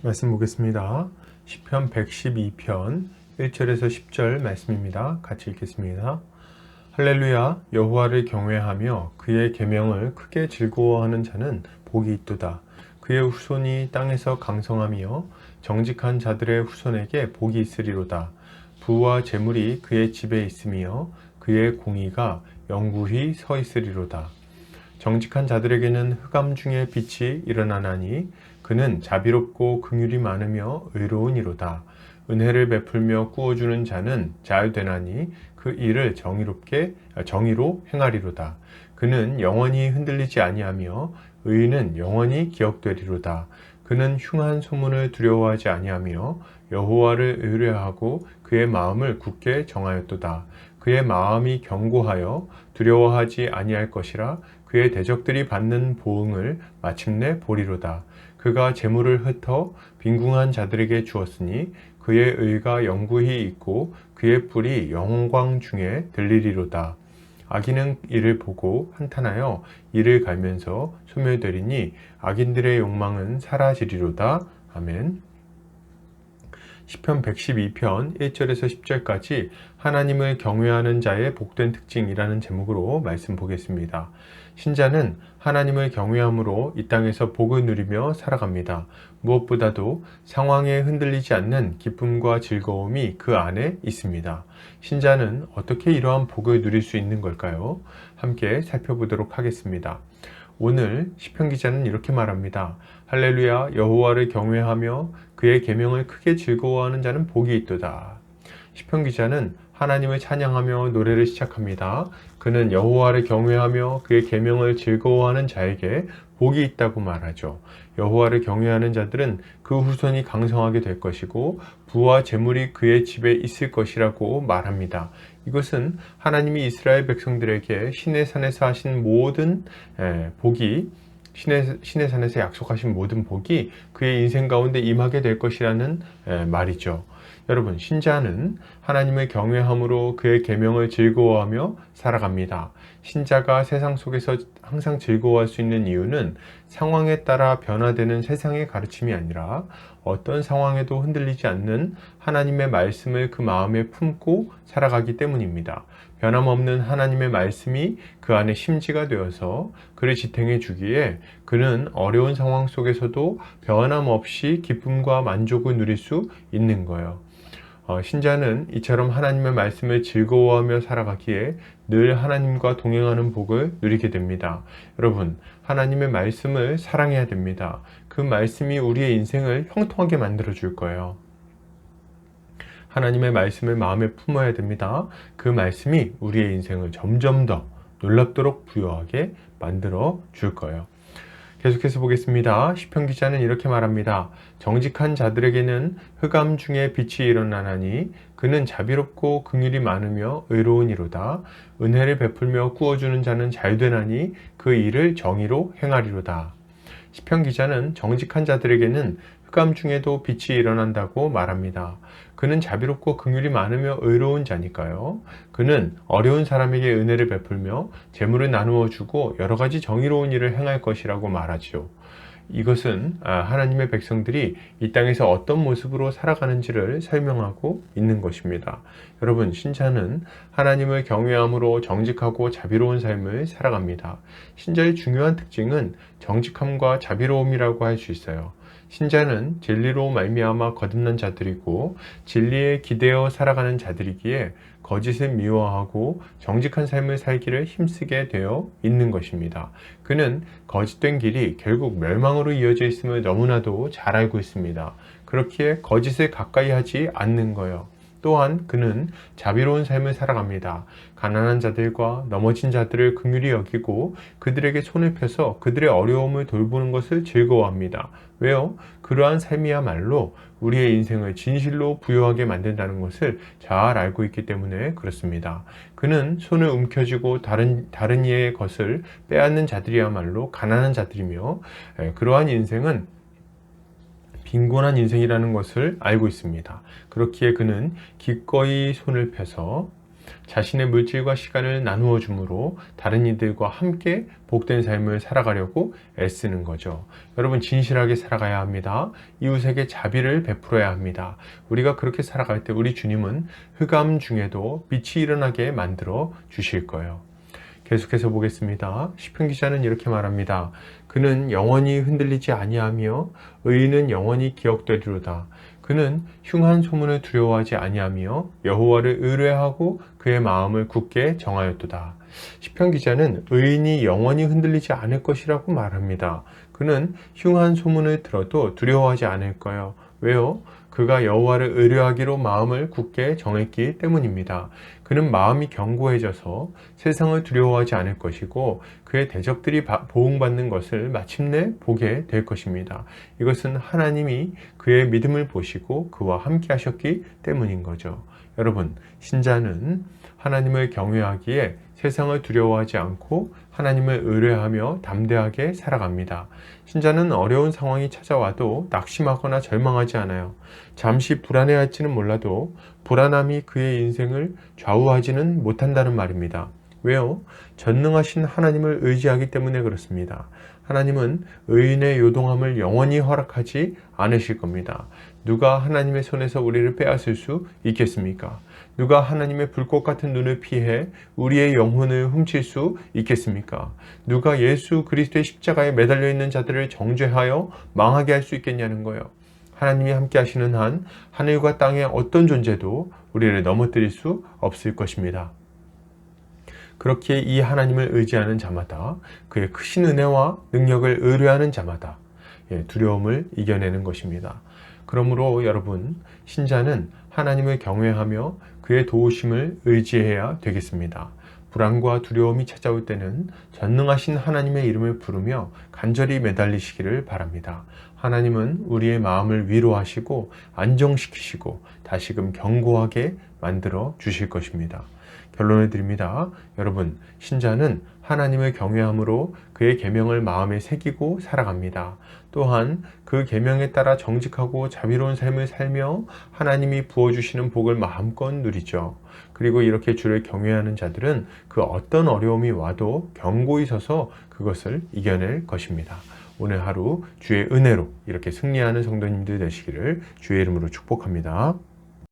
말씀 보겠습니다. 시편 112편 1절에서 10절 말씀입니다. 같이 읽겠습니다. 할렐루야 여호와를 경외하며 그의 계명을 크게 즐거워하는 자는 복이 있도다. 그의 후손이 땅에서 강성하며 정직한 자들의 후손에게 복이 있으리로다. 부와 재물이 그의 집에 있으며 그의 공의가 영구히 서 있으리로다. 정직한 자들에게는 흑암 중에 빛이 일어나나니 그는 자비롭고 긍휼이 많으며 의로우니로다. 은혜를 베풀며 꾸어주는 자는 잘 되나니 그 일을 정의롭게 정의로 행하리로다. 그는 영원히 흔들리지 아니하며 의인은 영원히 기억되리로다. 그는 흉한 소문을 두려워하지 아니하며 여호와를 의뢰하고 그의 마음을 굳게 정하였도다. 그의 마음이 견고하여 두려워하지 아니할 것이라 그의 대적들이 받는 보응을 마침내 보리로다. 그가 재물을 흩어 빈궁한 자들에게 주었으니 그의 의가 영구히 있고 그의 뿔이 영광 중에 들리리로다. 악인은 이를 보고 한탄하여 이를 갈면서 소멸되리니 악인들의 욕망은 사라지리로다. 아멘. 시편 112편 1절에서 10절까지 하나님을 경외하는 자의 복된 특징이라는 제목으로 말씀 보겠습니다. 신자는 하나님을 경외함으로 이 땅에서 복을 누리며 살아갑니다. 무엇보다도 상황에 흔들리지 않는 기쁨과 즐거움이 그 안에 있습니다. 신자는 어떻게 이러한 복을 누릴 수 있는 걸까요? 함께 살펴보도록 하겠습니다. 오늘 시편 기자는 이렇게 말합니다. 할렐루야 여호와를 경외하며 그의 계명을 크게 즐거워하는 자는 복이 있도다. 시편 기자는 하나님을 찬양하며 노래를 시작합니다. 그는 여호와를 경외하며 그의 계명을 즐거워하는 자에게 복이 있다고 말하죠. 여호와를 경외하는 자들은 그 후손이 강성하게 될 것이고 부와 재물이 그의 집에 있을 것이라고 말합니다. 이것은 하나님이 이스라엘 백성들에게 신의 산에서 하신 모든 복이 신의, 산에서 약속하신 모든 복이 그의 인생 가운데 임하게 될 것이라는 말이죠. 여러분, 신자는 하나님을 경외함으로 그의 계명을 즐거워하며 살아갑니다. 신자가 세상 속에서 항상 즐거워할 수 있는 이유는 상황에 따라 변화되는 세상의 가르침이 아니라 어떤 상황에도 흔들리지 않는 하나님의 말씀을 그 마음에 품고 살아가기 때문입니다. 변함없는 하나님의 말씀이 그 안에 심지가 되어서 그를 지탱해 주기에 그는 어려운 상황 속에서도 변함없이 기쁨과 만족을 누릴 수 있는 거예요. 어, 신자는 이처럼 하나님의 말씀을 즐거워하며 살아가기에 늘 하나님과 동행하는 복을 누리게 됩니다. 여러분, 하나님의 말씀을 사랑해야 됩니다. 그 말씀이 우리의 인생을 형통하게 만들어 줄 거예요. 하나님의 말씀을 마음에 품어야 됩니다. 그 말씀이 우리의 인생을 점점 더 놀랍도록 부여하게 만들어 줄 거예요. 계속해서 보겠습니다. 시편 기자는 이렇게 말합니다. 정직한 자들에게는 흑암 중에 빛이 일어나나니 그는 자비롭고 긍휼이 많으며 의로운이로다. 은혜를 베풀며 구워주는 자는 잘 되나니 그 일을 정의로 행하리로다. 시편 기자는 정직한 자들에게는 흑암 중에도 빛이 일어난다고 말합니다. 그는 자비롭고 긍휼이 많으며 의로운 자니까요. 그는 어려운 사람에게 은혜를 베풀며 재물을 나누어 주고 여러 가지 정의로운 일을 행할 것이라고 말하지요. 이것은 아, 하나님의 백성들이 이 땅에서 어떤 모습으로 살아가는지를 설명하고 있는 것입니다. 여러분, 신자는 하나님을 경외함으로 정직하고 자비로운 삶을 살아갑니다. 신자의 중요한 특징은 정직함과 자비로움이라고 할 수 있어요. 신자는 진리로 말미암아 거듭난 자들이고 진리에 기대어 살아가는 자들이기에 거짓을 미워하고 정직한 삶을 살기를 힘쓰게 되어 있는 것입니다. 그는 거짓된 길이 결국 멸망으로 이어져 있음을 너무나도 잘 알고 있습니다. 그렇기에 거짓을 가까이 하지 않는 거예요. 또한 그는 자비로운 삶을 살아갑니다. 가난한 자들과 넘어진 자들을 긍휼히 여기고 그들에게 손을 펴서 그들의 어려움을 돌보는 것을 즐거워합니다. 왜요? 그러한 삶이야말로 우리의 인생을 진실로 부여하게 만든다는 것을 잘 알고 있기 때문에 그렇습니다. 그는 손을 움켜쥐고 다른, 다른 이의 것을 빼앗는 자들이야말로 가난한 자들이며 그러한 인생은 빈곤한 인생이라는 것을 알고 있습니다. 그렇기에 그는 기꺼이 손을 펴서 자신의 물질과 시간을 나누어 주므로 다른 이들과 함께 복된 삶을 살아가려고 애쓰는 거죠. 여러분 진실하게 살아가야 합니다. 이웃에게 자비를 베풀어야 합니다. 우리가 그렇게 살아갈 때 우리 주님은 흑암 중에도 빛이 일어나게 만들어 주실 거예요. 계속해서 보겠습니다. 시편 기자는 이렇게 말합니다. 그는 영원히 흔들리지 아니하며 의인은 영원히 기억되리로다. 그는 흉한 소문을 두려워하지 아니하며 여호와를 의뢰하고 그의 마음을 굳게 정하였도다. 시편 기자는 의인이 영원히 흔들리지 않을 것이라고 말합니다. 그는 흉한 소문을 들어도 두려워하지 않을 거예요. 왜요? 그가 여호와를 의뢰하기로 마음을 굳게 정했기 때문입니다. 그는 마음이 견고해져서 세상을 두려워하지 않을 것이고 그의 대적들이 보응받는 것을 마침내 보게 될 것입니다. 이것은 하나님이 그의 믿음을 보시고 그와 함께 하셨기 때문인 거죠. 여러분, 신자는 하나님을 경외하기에 세상을 두려워하지 않고 하나님을 의뢰하며 담대하게 살아갑니다. 신자는 어려운 상황이 찾아와도 낙심하거나 절망하지 않아요. 잠시 불안해할지는 몰라도 불안함이 그의 인생을 좌우하지는 못한다는 말입니다. 왜요? 전능하신 하나님을 의지하기 때문에 그렇습니다. 하나님은 의인의 요동함을 영원히 허락하지 않으실 겁니다. 누가 하나님의 손에서 우리를 빼앗을 수 있겠습니까? 누가 하나님의 불꽃 같은 눈을 피해 우리의 영혼을 훔칠 수 있겠습니까? 누가 예수 그리스도의 십자가에 매달려 있는 자들을 정죄하여 망하게 할 수 있겠냐는 거예요. 하나님이 함께 하시는 한 하늘과 땅의 어떤 존재도 우리를 넘어뜨릴 수 없을 것입니다. 그렇게 이 하나님을 의지하는 자마다 그의 크신 은혜와 능력을 의뢰하는 자마다 예, 두려움을 이겨내는 것입니다. 그러므로 여러분, 신자는 하나님을 경외하며 그의 도우심을 의지해야 되겠습니다. 불안과 두려움이 찾아올 때는 전능하신 하나님의 이름을 부르며 간절히 매달리시기를 바랍니다. 하나님은 우리의 마음을 위로하시고 안정시키시고 다시금 견고하게 만들어 주실 것입니다. 결론을 드립니다. 여러분, 신자는 하나님을 경외함으로 그의 계명을 마음에 새기고 살아갑니다. 또한 그 계명에 따라 정직하고 자비로운 삶을 살며 하나님이 부어 주시는 복을 마음껏 누리죠. 그리고 이렇게 주를 경외하는 자들은 그 어떤 어려움이 와도 견고히 서서 그것을 이겨낼 것입니다. 오늘 하루 주의 은혜로 이렇게 승리하는 성도님들 되시기를 주의 이름으로 축복합니다.